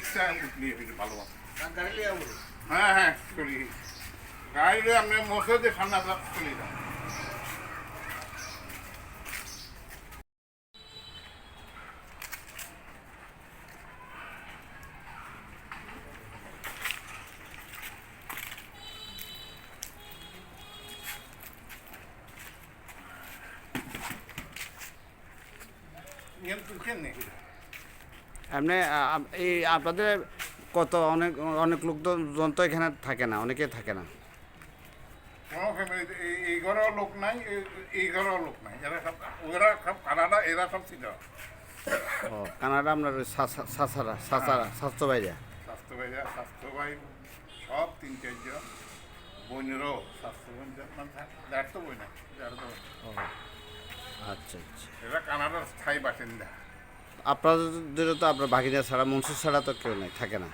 রিক্সা ভালো। গাড়ি লিয়ে যাব হ্যাঁ হ্যাঁ চলি গাড়িতে আপনি মশলাতে সামনে চলে যান এমনি এই আপনাদের কত অনেক অনেক লোক তো এখানে থাকে না অনেকে থাকে না। এই এই ঘরেও লোক নাই এই- ঘরেও লোক নাই এরা সব ওরা সব কানাডা এরা সব ছিল ও কানাডা আপনার সাসারা সাসারা স্বাস্থ্য বাইরে স্বাস্থ্য ভাইরা স্বাস্থ্য ভাই সব তিন চারজন। বোনেরও স্বাস্থ্য বোন মানে যার তো বই না যার তো আচ্ছা আচ্ছা। এরা কানাডার স্থায়ী বাসিন্দা। আপনাদেরও তো আপনার বাগিনা ছাড়া মনসুর ছাড়া তো কেউ নেই থাকে না।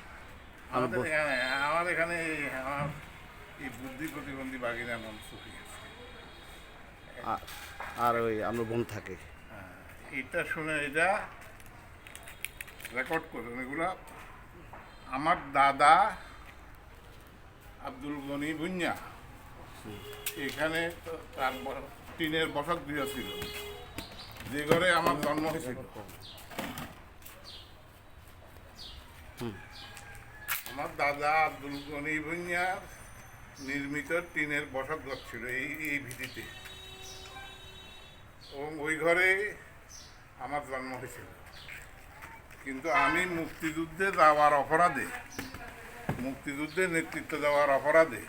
আমার আমাদের এখানে আমার এখানে আমার এই বুদ্ধি প্রতিবন্ধী বাগিনা মন সুখী আর ওই আমরা বোন থাকে। হ্যাঁ, এটা শুনে এটা রেকর্ড করুন এগুলা আমার দাদা আব্দুল গনি ভুঞ্জা এখানে তার টিনের বসত গৃহ ছিল। যে ঘরে আমার জন্ম হয়েছিল। আমার দাদা আব্দুল গনি ভুঞ্জার নির্মিত টিনের বসত ঘর ছিল এই এই ভিটিতে। এবং ওই ঘরে আমার জন্ম হয়েছিল। কিন্তু আমি মুক্তিযুদ্ধে যাওয়ার অপরাধে, মুক্তিযুদ্ধে নেতৃত্ব দেওয়ার অপরাধে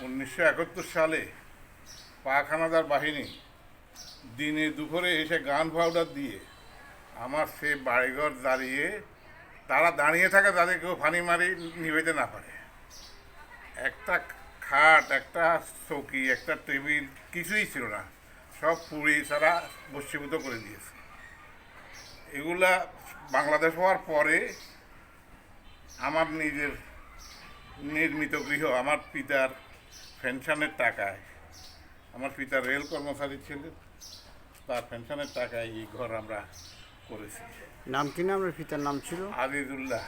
উনিশশো একাত্তর সালে পাখানাদার বাহিনী দিনে দুপুরে এসে গান পাউডার দিয়ে আমার সে বাড়িঘর দাঁড়িয়ে তারা দাঁড়িয়ে থাকে তাদের কেউ ফানি মারি নিবেতে না পারে একটা খাট, একটা চৌকি, একটা টেবিল, কিছুই ছিল না। সব পুড়ি ছাড়া বস্মীভূত করে দিয়েছে। এগুলা বাংলাদেশ হওয়ার পরে আমার নিজের নির্মিত গৃহ, আমার পিতার পেনশনের টাকায়, আমার পিতা রেল কর্মচারী ছিলেন, তার পেনশনের টাকায় এই ঘর আমরা করেছি। নাম কি না আপনার পিতার নাম ছিল? আজিজুল্লাহ।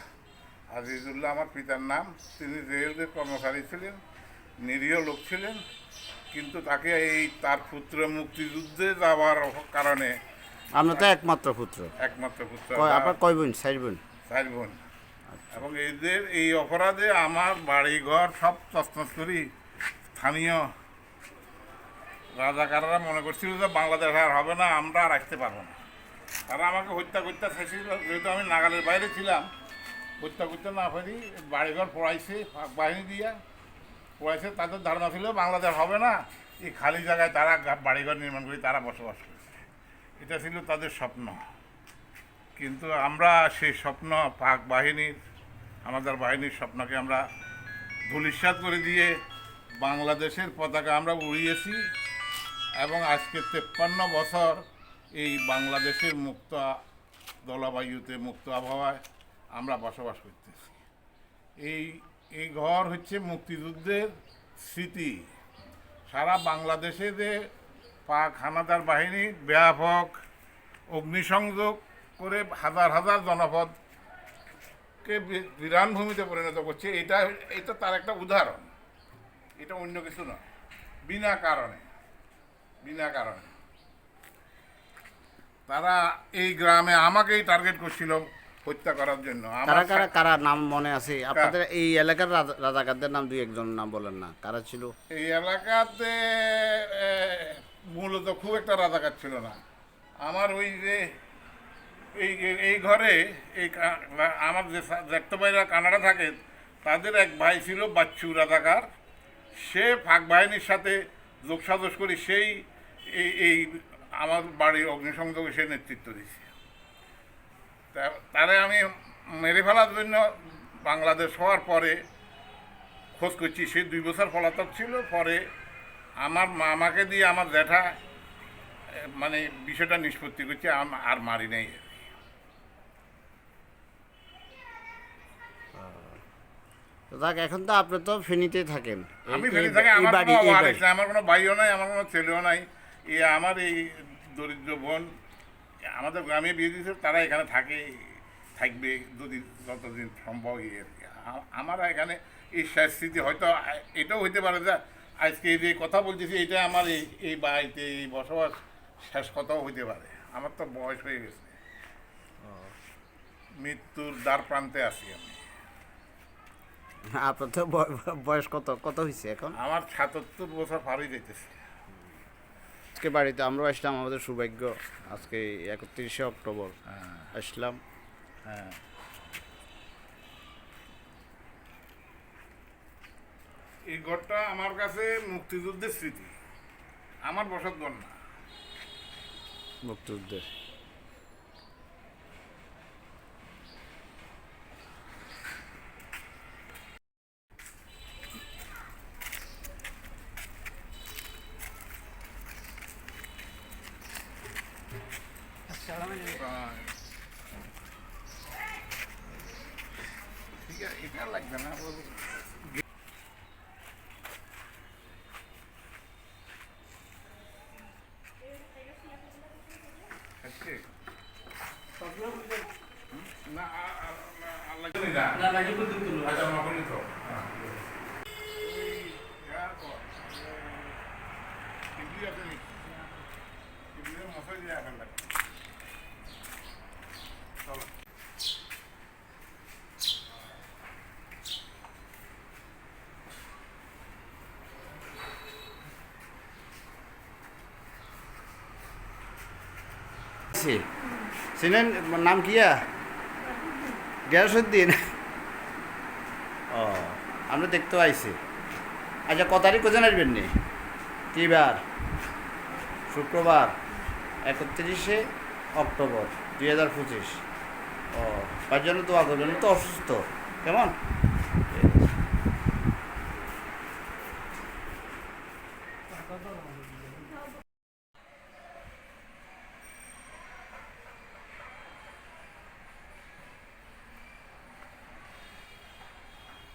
আজিজুল্লাহ আমার পিতার নাম। তিনি রেলের কর্মচারী ছিলেন নিরীহ লোক ছিলেন কিন্তু তাকে এই তার পুত্র মুক্তিযুদ্ধে যাওয়ার কারণে আপনার তো একমাত্র পুত্র। একমাত্র পুত্র। আপনার কয় বোন? চার বোন? চার বোন। এবং এদের এই অপরাধে আমার বাড়িঘর সব তছনছ করি স্থানীয় রাজাকাররা মনে করছিল যে বাংলাদেশ আর হবে না আমরা আর আসতে পারব না। তারা আমাকে হত্যা করতে চাইছিল, যেহেতু আমি নাগালের বাইরে ছিলাম, হত্যা করতে না পারি, বাড়িঘর পড়াইছে, বাহিনী দিয়া পড়াইছে, তাদের ধারণা ছিল বাংলাদেশ হবে না, এই খালি জায়গায় তারা বাড়িঘর নির্মাণ করে তারা বসবাস করছে। এটা ছিল তাদের স্বপ্ন। কিন্তু আমরা সেই স্বপ্ন, পাক বাহিনীর, আমাদের বাহিনীর স্বপ্নকে আমরা ধূলিসাৎ করে দিয়ে বাংলাদেশের পতাকা আমরা উড়িয়েছি এবং আজকে তেপ্পান্ন বছর এই বাংলাদেশের মুক্ত জলবায়ুতে মুক্ত আবহাওয়ায় আমরা বসবাস করতেছি। এই এই ঘর হচ্ছে মুক্তিযুদ্ধের স্মৃতি। সারা বাংলাদেশে যে পাক হানাদার বাহিনী ব্যাপক অগ্নিসংযোগ করে হাজার হাজার জনপদকে বি- বিরানভূমিতে পরিণত করছে, এটা এটা তার একটা উদাহরণ। এটা অন্য কিছু নয়। বিনা কারণে বিনা কারণে। তারা এই গ্রামে আমাকেই টার্গেট করছিল হত্যা করার জন্য। কারা কারা কারা নাম মনে আছে? আপনাদের এই এলাকার রাজাকারদের নাম দুই একজন নাম বলেন না। কারা ছিল? এই এলাকাতে মূলত খুব একটা রাজাকার ছিল না। আমার ওই যে এই এই- ঘরে এই আমার যে দেখতে ভাইরা কানাডা থাকে তাদের এক ভাই ছিল বাচ্চু রাজাকার। সে ফাঁক বাহিনীর সাথে যোগসাজস করে সেই এই এই আমার বাড়ির অগ্নিসংযোগে সে নেতৃত্ব দিচ্ছে তা- তারে আমি মেরে ফেলার জন্য বাংলাদেশ হওয়ার পরে খোঁজ করছি। সে দুই বছর পলাতক ছিল। পরে আমার মামাকে দিয়ে আমার জ্যাঠা মানে বিষয়টা নিষ্পত্তি করছে। আর মারি নেই। যাক এখন তো আপনি তো ফেনীতে থাকেন। আমি এই- থাকি আমার কোনো বাড়ি। নাই, আমার কোনো ভাইও নাই আমার কোনো ছেলেও নাই। এ আমার এই দরিদ্র বোন আমাদের গ্রামে বিয়ে দিয়েছে তারা এখানে থাকে থাকবে যদি যতদিন সম্ভব কি। আমার এখানে এই শেষ স্মৃতি হয়তো এটাও হইতে পারে যে আজকে যে কথা বলতেছি এটা আমার এই এই বাড়িতে এই বসবাস শেষ কথাও হইতে পারে। আমার তো বয়স হয়ে গেছে। মৃত্যুর দ্বার প্রান্তে আছি আমি। আপনার তো বয়- বয়স কত কত হয়েছে এখন? আমার সাতাত্তর বছর পার হয়ে যেতেছে আজকে বাড়িতে আমরাও আসলাম আমাদের সৌভাগ্য। আজকে একত্রিশে অক্টোবর হ্যাঁ। আসলাম। হ্যাঁ। এই ঘরটা আমার কাছে মুক্তিযুদ্ধের স্মৃতি। আমার বসত ঘর না। মুক্তিযুদ্ধের। ঠিক আছে এটা লাগবে না ও- আজকে? হুম? না, আ- আ- না, আর লাগবে না। আচ্ছা, আমার বলি তো। হ্যাঁ। ওই, ইয়া কর, এ, টিভি আছে নাকি? টিভিতে মশাই দিয়ে রাখার লাগবে। চলো। ছি। চিনেন নাম কিয়া গ্যাসুদ্দিন ও, আমরা দেখতে আইছি আচ্ছা ক তারিখ কোথায় আসবেন নি? কী বার? শুক্রবার, একত্রিশে অক্টোবর, দুই হাজার পঁচিশ। ও, তার জন্য দোয়া করবেন তো অসুস্থ। কেমন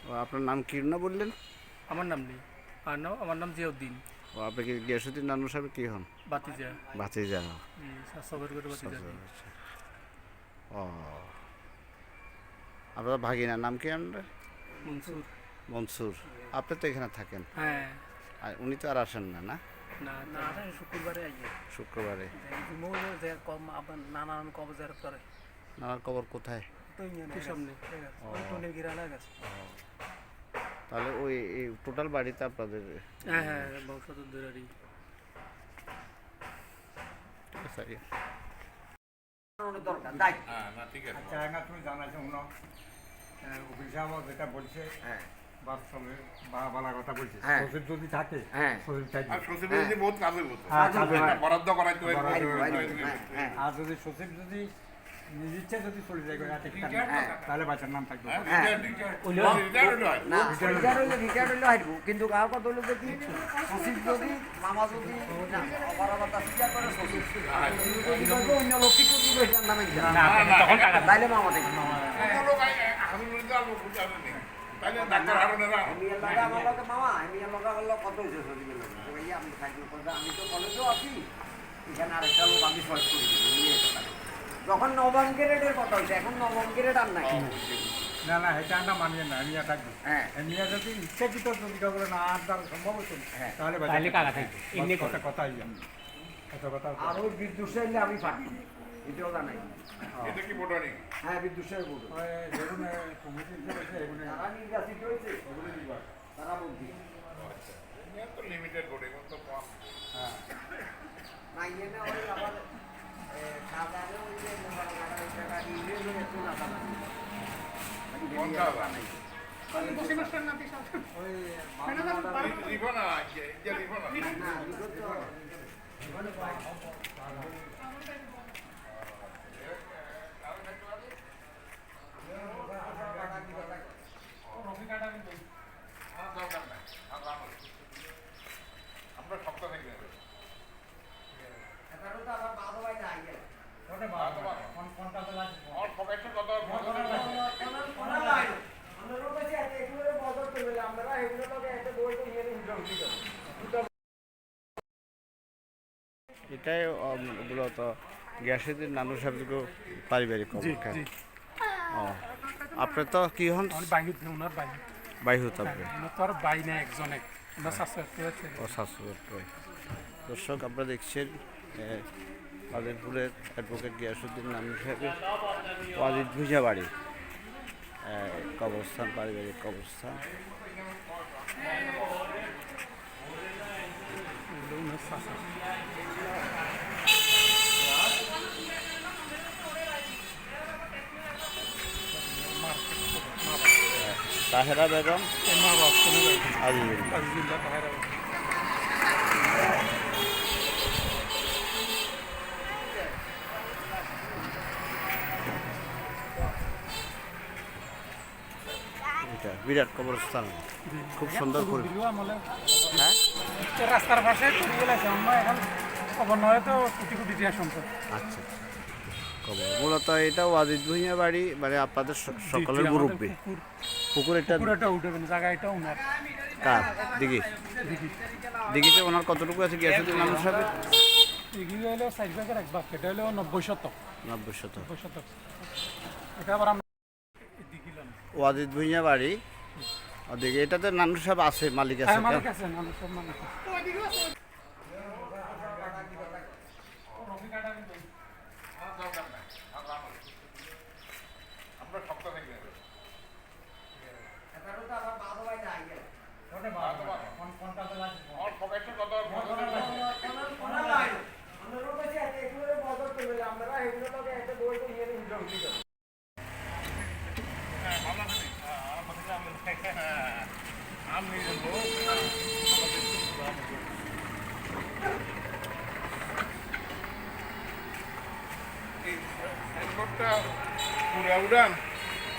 ও আপনার নাম কি না বললেন? আমার নাম নেই। আর নাম আমার নাম জিয়াউদ্দিন। ও আপনি কি গিয়াসুদ্দিন নানু সাহেব কি হন? বাতিজা। বাঁচে যা সবের করে বাতিজা। ও। আপনার ভাগিনার নাম কি আপনার? মনসুর। মনসুর। আপনি তো এখানে থাকেন। হ্যাঁ। আর উনি তো আর আসেন না না? না না শুক্রবারে আইয়ে। শুক্রবারে। যে কম আবার নানান কবজার করে। নানার কবর কোথায়? সামনে তাহলে ওই এই টোটাল বাড়িতে আপনাদের হ্যাঁ হ্যাঁ বংশধরদেরই ঠিক আছে আগে। হ্যাঁ না ঠিক আছে। আচ্ছা না তুমি জানাইছো শুনো। অফিস সাহেব যেটা বলছে বাস্তবে বা কথা বলছে। হ্যাঁ। থাকে হ্যাঁ। করাইতে হ্যাঁ আর যদি সচিব যদি নিজ ইচ্ছে যদি চলে যায় গোটা তাহলে বাচ্চার নাম থাকবে। হ্যাঁ রিটায়ার্ড না হইলে রিটায়ার কিন্তু কার কথা সচিব যদি মামা যদি অন্য লোক কি করবি নামে মামা দেখি এমিয়ার লগে আমার লগে মামা এমিয়ার লগে আমার কত হয়েছে সচিবের আমি আমি তো কলেজেও আছি। এখানে আরেকটা লোক আমি সহজ করে পারি যখন নবম গ্রেডের কথা হয়েছে এখন নবম গ্রেড আর নাই। না না এটা আমরা মানিয়ে না এমিয়া থাকবে। হ্যাঁ। এমিয়া যদি ইচ্ছাকৃত যদি কাউকে না আর দ্বারা সম্ভব হতো হ্যাঁ। তাহলে তাহলে কাকা থাকবে। এমনি কথা কথা। এত কথা আর ওই বিদ্যুৎ এলে আমি পারতাম এটাও জানাই এটা কি হ্যাঁ বিদ্যুৎ বলব ওই যেগুলো কমিটি রয়েছে তারা নির্বাচিত হয়েছে তারা বলছি। তো লিমিটেড বোর্ড এখন তো কম। না ইয়ে না ওই আবার মোবাইল কাটা ওই টাকা ইংরেজ হয়ে একটু না জানা কোন কাজ? ওই লিখো না যে যে লিখো না না বিগত তো আমার দরকার নাই আমার আমার আপনার সপ্তাহ থেকে নেবে এটারও তো আবার বাদ হয় না ইয়ে ওটা বাবা কোন কোনটা তো লাগবে আমার এগুলো একটা বই নিয়ে এটাই মূলত গ্যাসেদের নানু সাহেবের পারিবারিক আপনি তো কি হন? বাইহুত ওনার আপনি। বাই না একজনে। ও শাশুড়ি দর্শক আপনারা দেখছেন আদিপুরের অ্যাডভোকেট গিয়াসুদ্দিন নাম সাহেবের ওয়াজিদ ভুজা বাড়ি। কবরস্থান পারিবারিক কবরস্থান। তাহেরা বেগম। কোনো আজিজুল্লাহ তাহারা বিরাট কবরস্থান। খুব সুন্দর করে হ্যাঁ? রাস্তার পাশে আমরা এখন খবর নয় তো কোটি কোটি টিয়া সম্পদ। আচ্ছা কবর। মূলত এটা ওয়াজিদ ভুঁইয়া বাড়ি মানে আপনাদের সকলের মুরব্বী। পুকুর। এটা পুকুরটা জায়গা এটা ওনার কার? দিঘি? দিঘিতে ওনার কতটুকু আছে হলো সাইড ব্যাগের এক বাক এটা হলো নব্বই শতক। নব্বই শত নব্বই শতক। এটা আবার ওয়াজিদ ভুঁইয়া বাড়ি ওদিকে এটাতে নানু সাহেব আছে মালিক আছে হ্যাঁ মালিক আছে মানুষ সব মালিক আছে। আপনার সপ্তাহ থেকে এটারও তো আবার বাদ হয় না আইয়া। আমার পকেটে কত কোনো নাই। আমরাও কাছে একটা এগুলোর বদল করবে, আমরা এগুলো তোকে একটা বই তো নিয়ে নিয়ে যাব, ঠিক আছে? আমি এই সাইনবোর্ডটা পুরা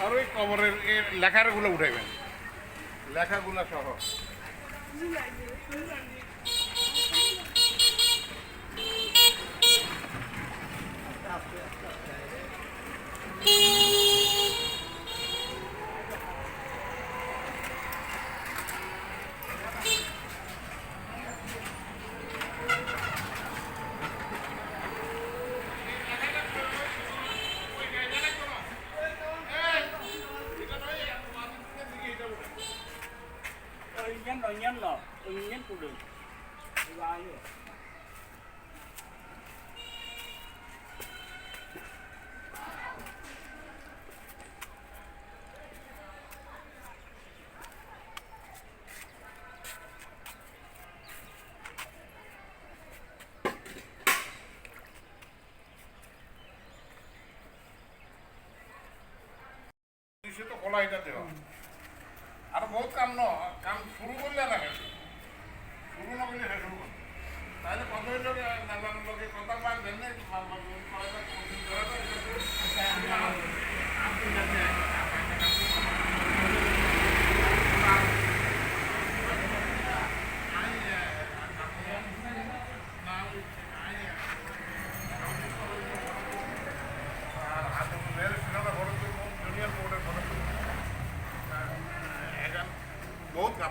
আর ওই কবরের লেখাগুলো উঠাইবেন। লেখাগুলো সহ। nhân rồi nhân rồi. Ừ, nhân cũng được.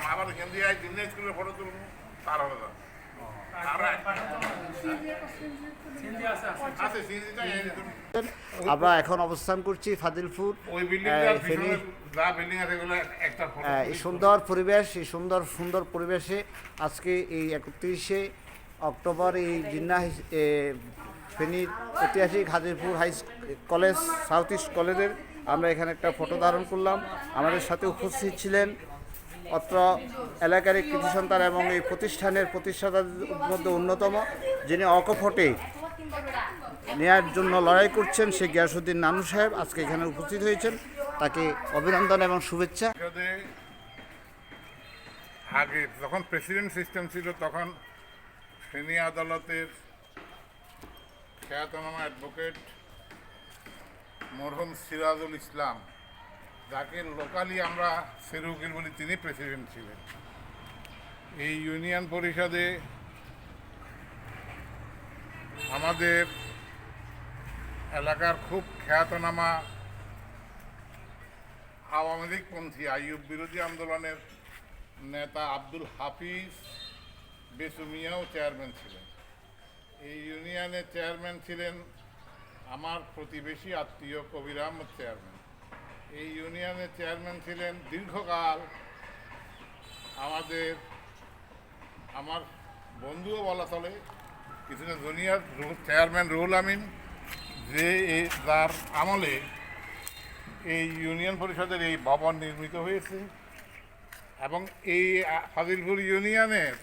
আবার এখান দিয়ে দিনে ফটো তুলবো তার না। আমরা এখন অবস্থান করছি ফাদিলপুর ওই এই ফেনী পিছনে যা বিল্ডিং আছে এগুলো একটা ফটো আহ, এই সুন্দর পরিবেশ এই সুন্দর সুন্দর পরিবেশে আজকে এই একত্রিশে অক্টোবর এই জিন্না হিস- এ, ফেনীর ঐতিহাসিক Hajirpur high college south east কলেজের আমরা এখানে একটা ফটো ধারণ করলাম। আমাদের সাথে উপস্থিত ছিলেন অত্র এলাকার কৃতি সন্তান এবং এই প্রতিষ্ঠানের প্রতিষ্ঠাতার মধ্যে অন্যতম, যিনি অকপটে নেয়ার জন্য লড়াই করছেন সে গিয়াসুদ্দিন নানু সাহেব আজকে এখানে উপস্থিত হয়েছেন। তাকে অভিনন্দন এবং শুভেচ্ছা। আগে যখন প্রেসিডেন্ট সিস্টেম ছিল, তখন ফেনী আদালতের খ্যাতনামা অ্যাডভোকেট মরহুম সিরাজুল ইসলাম যাকে লোকালি আমরা সেরুকিল বলি তিনি প্রেসিডেন্ট ছিলেন। এই ইউনিয়ন পরিষদে আমাদের এলাকার খুব খ্যাতনামা আওয়ামী লীগপন্থী আইয়ুব বিরোধী আন্দোলনের নেতা আব্দুল হাফিজ বেসুমিয়াও চেয়ারম্যান ছিলেন। এই ইউনিয়নের চেয়ারম্যান ছিলেন আমার প্রতিবেশী আত্মীয় কবিরাম চেয়ারম্যান এই ইউনিয়নের চেয়ারম্যান ছিলেন দীর্ঘকাল আমাদের, আমার বন্ধুও বলা চলে কিছুদিন জুনিয়র চেয়ারম্যান রুহুল আমিন, যে তার আমলে এই ইউনিয়ন পরিষদের এই ভবন নির্মিত হয়েছে। এবং এই ফাজিলপুর ইউনিয়নের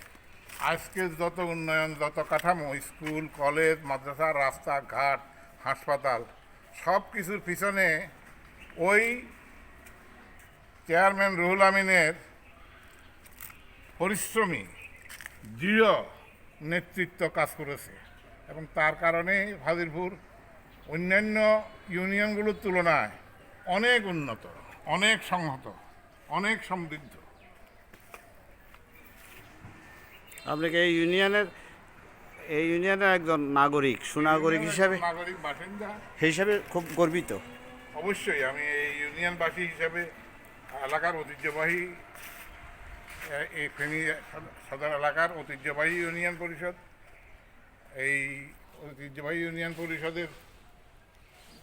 আজকের যত উন্নয়ন, যত কাঠামো, স্কুল, কলেজ, মাদ্রাসা, রাস্তাঘাট, হাসপাতাল সব কিছুর পিছনে ওই চেয়ারম্যান রুহুল আমিনের পরিশ্রমী দৃঢ় নেতৃত্ব কাজ করেছে এবং তার কারণে ফাজিলপুর অন্যান্য ইউনিয়নগুলোর তুলনায় অনেক উন্নত অনেক সংহত অনেক সমৃদ্ধ। আপনি কি এই ইউনিয়নের এই ইউনিয়নের একজন নাগরিক সুনাগরিক হিসাবে নাগরিক বাসিন্দা। হিসাবে খুব গর্বিত। অবশ্যই আমি এই ইউনিয়নবাসী হিসাবে এলাকার ঐতিহ্যবাহী এই ফেনী সদর এলাকার ঐতিহ্যবাহী ইউনিয়ন পরিষদ এই ঐতিহ্যবাহী ইউনিয়ন পরিষদের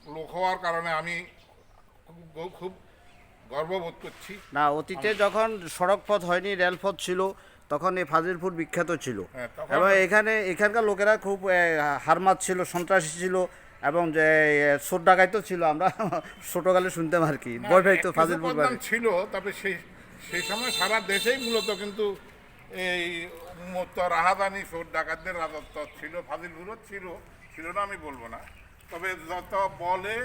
লোক হওয়ার কারণে আমি খুব- খুব গর্ববোধ করছি। না অতীতে যখন সড়ক পথ হয়নি রেলপথ ছিল তখন এই ফাজিলপুর বিখ্যাত ছিল। হ্যাঁ, এবং এখানে এখানকার লোকেরা খুব হারমাত ছিল সন্ত্রাসী ছিল এবং যে সোট ডাকাইতো ছিল আমরা ছোটকালে শুনতাম আর কি। ভয় পাইতো কিছু ফাজিলপুর ছিল তবে সেই সেই সময় সারা দেশেই মূলত কিন্তু এই রাহাদানি সোর ডাকাতদের রাজত্ব ছিল ফাজিলপুরও ছিল ছিল না আমি বলব না। তবে যত বলে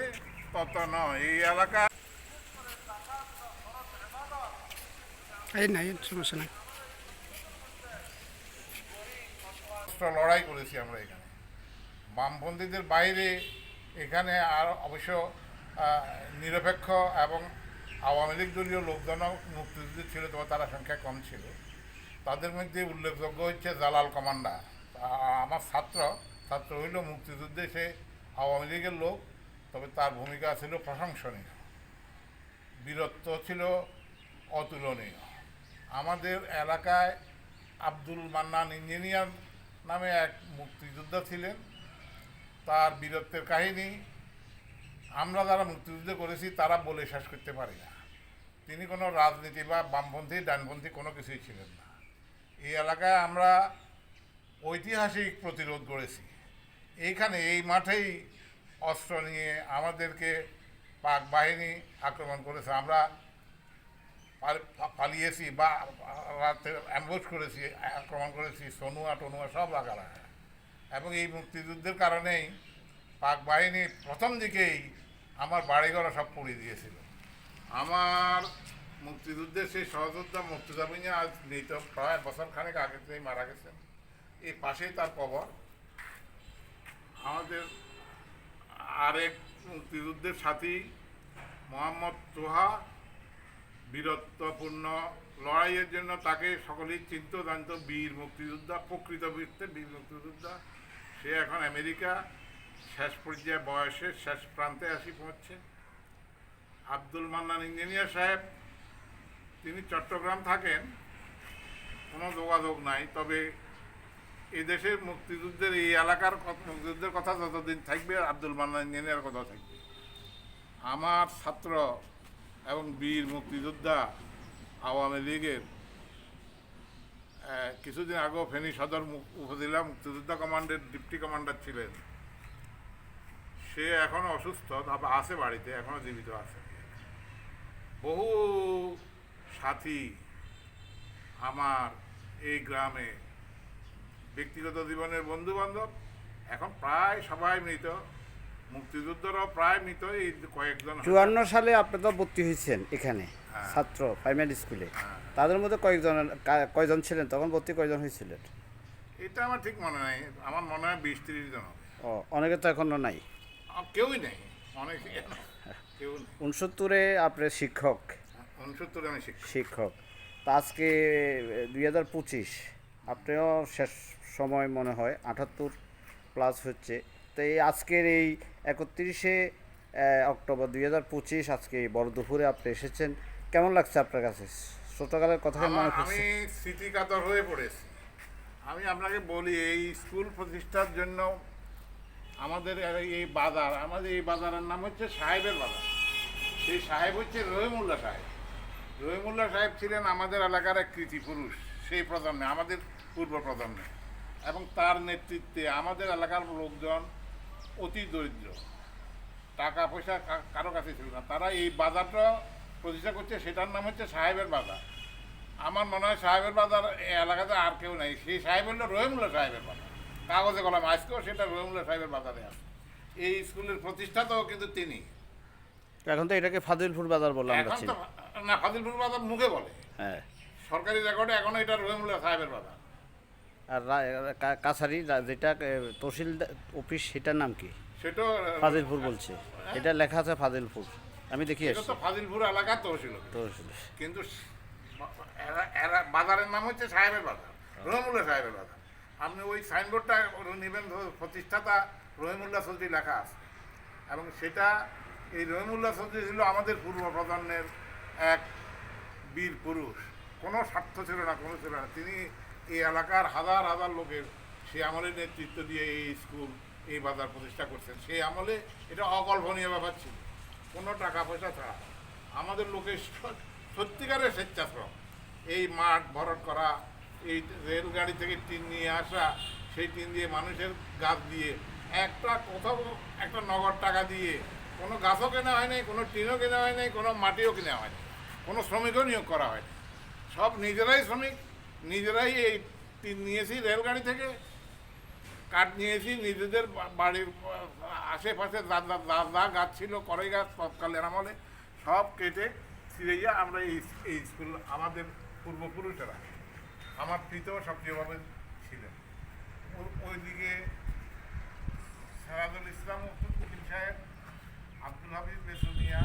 তত নয়। এই এলাকা এই নাই সমস্যা নাই। লড়াই করেছি আমরা এখানে। বামপন্থীদের বাইরে এখানে আর অবশ্য নিরপেক্ষ এবং আওয়ামী লীগ দলীয় লোকজনও মুক্তিযুদ্ধ ছিল, তবে তারা সংখ্যা কম ছিল। তাদের মধ্যে উল্লেখযোগ্য হচ্ছে জালাল কমান্ডার। আমার ছাত্র ছাত্র হইল মুক্তিযুদ্ধে সে আওয়ামী লীগের লোক, তবে তার ভূমিকা ছিল প্রশংসনীয়। বীরত্ব ছিল অতুলনীয়। আমাদের এলাকায় আব্দুল মান্নান ইঞ্জিনিয়ার নামে এক মুক্তিযোদ্ধা ছিলেন। তার বীরত্বের কাহিনী। আমরা যারা মুক্তিযুদ্ধ করেছি, তারা বলে শেষ করতে পারি না। তিনি কোনো রাজনীতি বা বামপন্থী, ডানপন্থী কোনো কিছুই ছিলেন না। এই এলাকায় আমরা ঐতিহাসিক প্রতিরোধ গড়েছি। এইখানে এই মাঠেই অস্ত্র নিয়ে আমাদেরকে পাক বাহিনী আক্রমণ করেছে। আমরা পালিয়েছি বা রাতে অ্যাম্বুশ করেছি, আক্রমণ করেছি। সনুয়া টনুয়া সব লাগা লাগা এবং এই মুক্তিযুদ্ধের কারণেই পাক বাহিনী প্রথম দিকেই আমার বাড়িঘর সব পুড়িয়ে দিয়েছিল। আমার মুক্তিযুদ্ধের সেই সহযোদ্ধা মুক্তিযোদ্ধা আজ মৃত প্রায় বছর খানেক আগে থেকেই মারা গেছেন। এই পাশেই তার কবর। আমাদের আরেক মুক্তিযুদ্ধের সাথী মোহাম্মদ তোহা বীরত্বপূর্ণ লড়াইয়ের জন্য তাকে সকলেই চিন্ত জানত বীর মুক্তিযোদ্ধা প্রকৃত বীরত্বে বীর মুক্তিযোদ্ধা। সে এখন আমেরিকা, শেষ পর্যায়ে বয়সের শেষ প্রান্তে আসি পৌঁছছে আব্দুল মান্নান ইঞ্জিনিয়ার সাহেব, তিনি চট্টগ্রাম থাকেন, কোনো যোগাযোগ নাই। তবে এদেশের মুক্তিযুদ্ধের, এই এলাকার মুক্তিযুদ্ধের কথা যতদিন থাকবে, আব্দুল মান্নান ইঞ্জিনিয়ার কথা থাকবে। আমার ছাত্র এবং বীর মুক্তিযোদ্ধা আওয়ামী লীগের কিছুদিন আগেও ফেনী সদর উপজেলা মুক্তিযোদ্ধা কমান্ডের ডিপটি কমান্ডার ছিলেন। সে এখনও অসুস্থ তবে আছে বাড়িতে এখনও জীবিত আছে। বহু সাথী আমার এই গ্রামে ব্যক্তিগত জীবনের বন্ধু বান্ধব এখন প্রায় সবাই মৃত। মুক্তিযুদ্ধরাও প্রায় মৃত এই কয়েকজন চুয়ান্ন সালে আপনি তো ভর্তি হয়েছেন এখানে হ্যাঁ। ছাত্র প্রাইমারি স্কুলে তাদের মধ্যে কয়েকজন কয়জন ছিলেন? তখন ভর্তি কয়জন হয়েছিলেন? এটা আমার ঠিক মনে নাই। আমার মনে হয় বিশ তিরিশ জন ও অনেকে তো এখনও নাই। কেউই নেই। অনেক কেউ উনসত্তরে আপনার শিক্ষক। উনসত্তরে আমি শিক্ষক। শিক্ষক। তা আজকে দুই হাজার পঁচিশ আপনিও শেষ সময় মনে হয় আটাত্তর প্লাস হচ্ছে। তো এই আজকের এই একত্রিশে অক্টোবর দুই হাজার পঁচিশ আজকে বড় দুপুরে আপনি এসেছেন। কেমন লাগছে আপনার কাছে? ছোটকালের কথা মনে আমি স্মৃতিকাতর হয়ে পড়েছি। আমি আপনাকে বলি এই স্কুল প্রতিষ্ঠার জন্য আমাদের এই বাজার আমাদের এই বাজারের নাম হচ্ছে সাহেবের বাজার। সেই সাহেব হচ্ছে রহিমুল্লাহ সাহেব। রহিমুল্লাহ সাহেব ছিলেন আমাদের এলাকার এক কৃতি পুরুষ সেই প্রজন্মে আমাদের পূর্ব প্রজন্মে। এবং তার নেতৃত্বে আমাদের এলাকার লোকজন অতি দরিদ্র। টাকা পয়সা কারও কাছে ছিল না। তারা এই বাজারটা প্রতিষ্ঠা করছে সেটার নাম হচ্ছে সাহেবের বাজার। আমার মনে হয় সাহেবের বাজার এলাকাতে আর কেউ নাই। সেই সাহেব হলো রহিমুল্লাহ সাহেবের বাজার। কাগজে কলম আজকেও সেটা রহিমুল্লাহ সাহেবের বাজারে আছে। এই স্কুলের প্রতিষ্ঠাতাও কিন্তু তিনি। এখন তো এটাকে ফাজিলপুর বাজার বলে আমরা এখন তো না ফাজিলপুর বাজার মুখে বলে। হ্যাঁ। সরকারি রেকর্ডে এখনও এটা রহিমুল্লাহ সাহেবের বাজার। আর কাছারি যেটা তহসিল অফিস সেটার নাম কি? সেটা ফাজিলপুর বলছে। এটা লেখা আছে ফাজিলপুর। আমি দেখি এটা আসছি। তো ফাজিলপুর এলাকা তহসিল। তহসিল কিন্তু এরা- এরা- বাজারের নাম হচ্ছে সাহেবের বাজার রহিমুল্লাহ সাহেবের বাজার। আপনি ওই সাইনবোর্ডটা নেবেন প্রতিষ্ঠাতা রহিমুল্লাহ চৌধুরী লেখা আছে। এবং সেটা এই রহিমুল্লাহ চৌধুরী ছিল আমাদের পূর্ব প্রজন্মের এক বীর পুরুষ। কোনো স্বার্থ ছিল না কোনো ছিল না। তিনি এই এলাকার হাজার হাজার লোকের সে আমলে নেতৃত্ব দিয়ে এই স্কুল এই বাজার প্রতিষ্ঠা করছেন। সেই আমলে এটা অকল্পনীয় ব্যাপার ছিল। কোনো টাকা পয়সা ছাড়া। আমাদের লোকের সত্যিকারের স্বেচ্ছাশ্রম। এই মাঠ ভরট করা, এই রেলগাড়ি থেকে টিন নিয়ে আসা, সেই টিন দিয়ে মানুষের গাছ দিয়ে, একটা কোথাও একটা নগদ টাকা দিয়ে, কোনো গাছও কেনা হয় নাই, কোনো টিনও কেনা হয় কোনো মাটিও কেনা হয়নি কোনো শ্রমিকও নিয়োগ করা হয়নি সব নিজেরাই শ্রমিক, নিজেরাই এই টিন নিয়েছি রেলগাড়ি থেকে, কাঠ নিয়েছি, নিজেদের বাড়ির আশেপাশে যা যা যা- যা গাছ ছিল কড়াই গাছ তৎকালীন আমলে সব কেটে ছিঁড়ে আমরা এই এই স্কুল আমাদের পূর্বপুরুষেরা আমার প্রীতও সক্রিয়ভাবে ছিলেন। ওইদিকে সেরাজুল ইসলাম উকিল সাহেব আব্দুল হাবিব বেসুমিয়া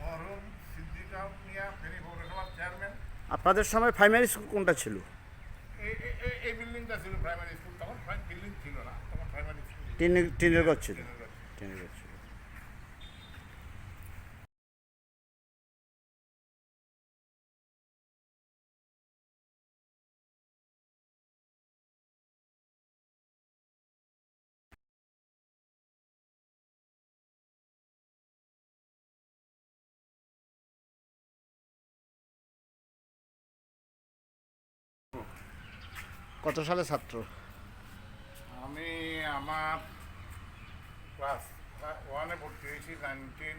মরহুম সিদ্দিকা মিয়া ফেনী পৌরসভার চেয়ারম্যান। আপনাদের সময় প্রাইমারি স্কুল কোনটা ছিল? এই বিল্ডিংটা ছিল প্রাইমারি স্কুল তখন বিল্ডিং ছিল না তখন প্রাইমারি স্কুল টিন টিনের ঘর ছিল। টিনের ঘর ছিল। কত সালে ছাত্র? আমি আমার ক্লাস ওয়ানে ভর্তি হয়েছি নাইনটিন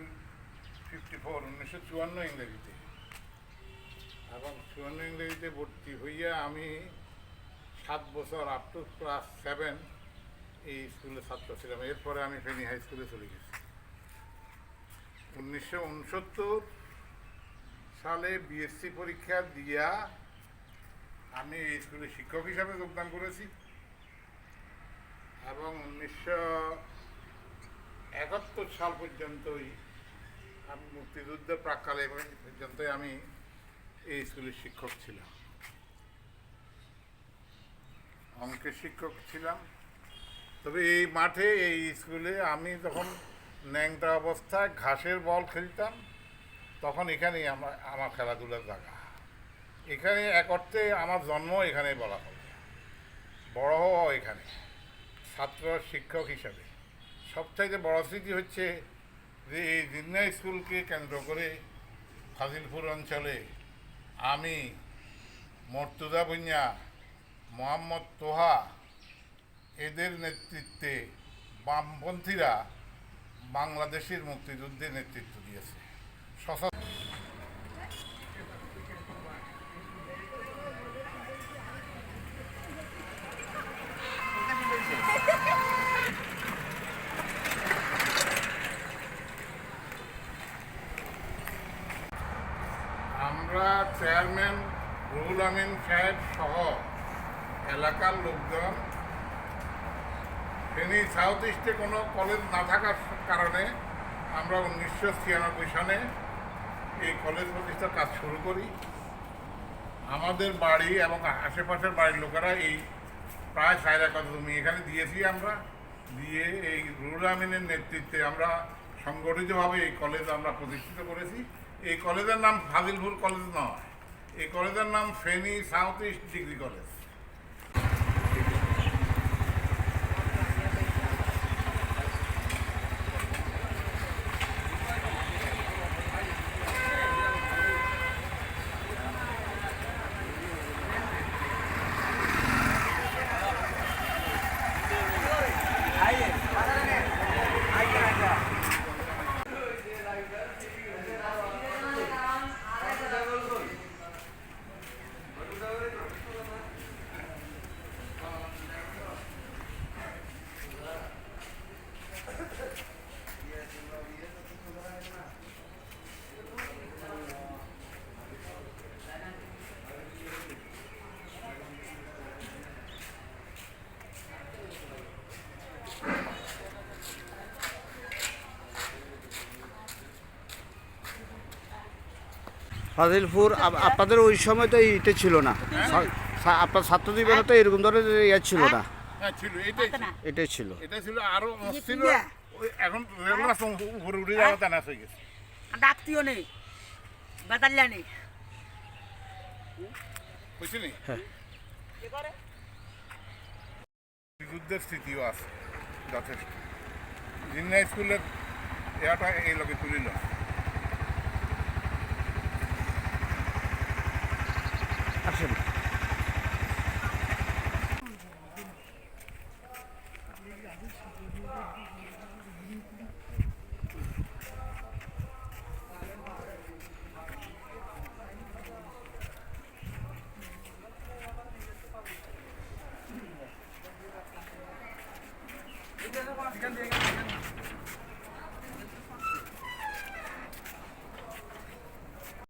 ফিফটি ফোর উনিশশো চুয়ান্ন ইংরেজিতে। এবং চুয়ান্ন ইংরেজিতে ভর্তি হইয়া আমি সাত বছর আপ টু ক্লাস সেভেন এই স্কুলে ছাত্র ছিলাম। এরপরে আমি ফেনী হাই স্কুলে চলে গেছি। উনিশশো উনসত্তর সালে বিএসসি পরীক্ষা দিয়া আমি এই স্কুলে শিক্ষক হিসাবে যোগদান করেছি। এবং উনিশশো একাত্তর সাল পর্যন্তই আমি মুক্তিযুদ্ধের প্রাককালে পর্যন্তই আমি এই স্কুলের শিক্ষক ছিলাম। অঙ্কের শিক্ষক ছিলাম। তবে এই মাঠে, এই স্কুলে আমি যখন ন্যাংটা অবস্থায় ঘাসের বল খেলতাম, তখন এখানেই আমার আমার খেলাধুলার জায়গা। এখানে এক অর্থে আমার জন্ম এখানে বলা হবে বড় হওয়া এখানে। ছাত্র শিক্ষক হিসাবে। সবচাইতে বড় স্মৃতি হচ্ছে যে এই জিন্না স্কুলকে কেন্দ্র করে ফাজিলপুর অঞ্চলে আমি মর্তুদা ভুঁইয়া মোহাম্মদ তোহা এদের নেতৃত্বে বামপন্থীরা বাংলাদেশের মুক্তিযুদ্ধে নেতৃত্ব দিয়েছে। সশস্ত্র আমরা চেয়ারম্যান রুহুল আমিন সাহেব সহ এলাকার লোকজন ফেনী সাউথ ইস্টে কোনো কলেজ না থাকার কারণে আমরা উনিশশো ছিয়ানব্বই সালে এই কলেজ প্রতিষ্ঠার কাজ শুরু করি। আমাদের বাড়ি এবং আশেপাশের বাড়ির লোকেরা এই প্রায় সাড়ে কথা তুমি এখানে দিয়েছি আমরা। দিয়ে এই রুহুল আমিনের নেতৃত্বে আমরা সংগঠিতভাবে এই কলেজ আমরা প্রতিষ্ঠিত করেছি। এই কলেজের নাম ফাজিলপুর কলেজ নয়। এই কলেজের নাম Feni south east degree college Fazilpur আপনাদের ওই সময় তো এটা ছিল না। সা- আপনার ছাত্র জীবনে তো এরকম ধরনের ইয়ে ছিল না। হ্যাঁ ছিল এটাই ছিল। এটাই ছিল। এটা ছিল আরও ছিল ওই এখন রেগুলার উপরে উঠে যাওয়া তা নাচ হয়ে গেছে। নেই। বাতাল্লা নেই। বুঝলি যুদ্ধের স্মৃতিও আছে যথেষ্ট। জিন্না স্কুলের এটা এই লোকে তুলিল আসেন এখান থেকে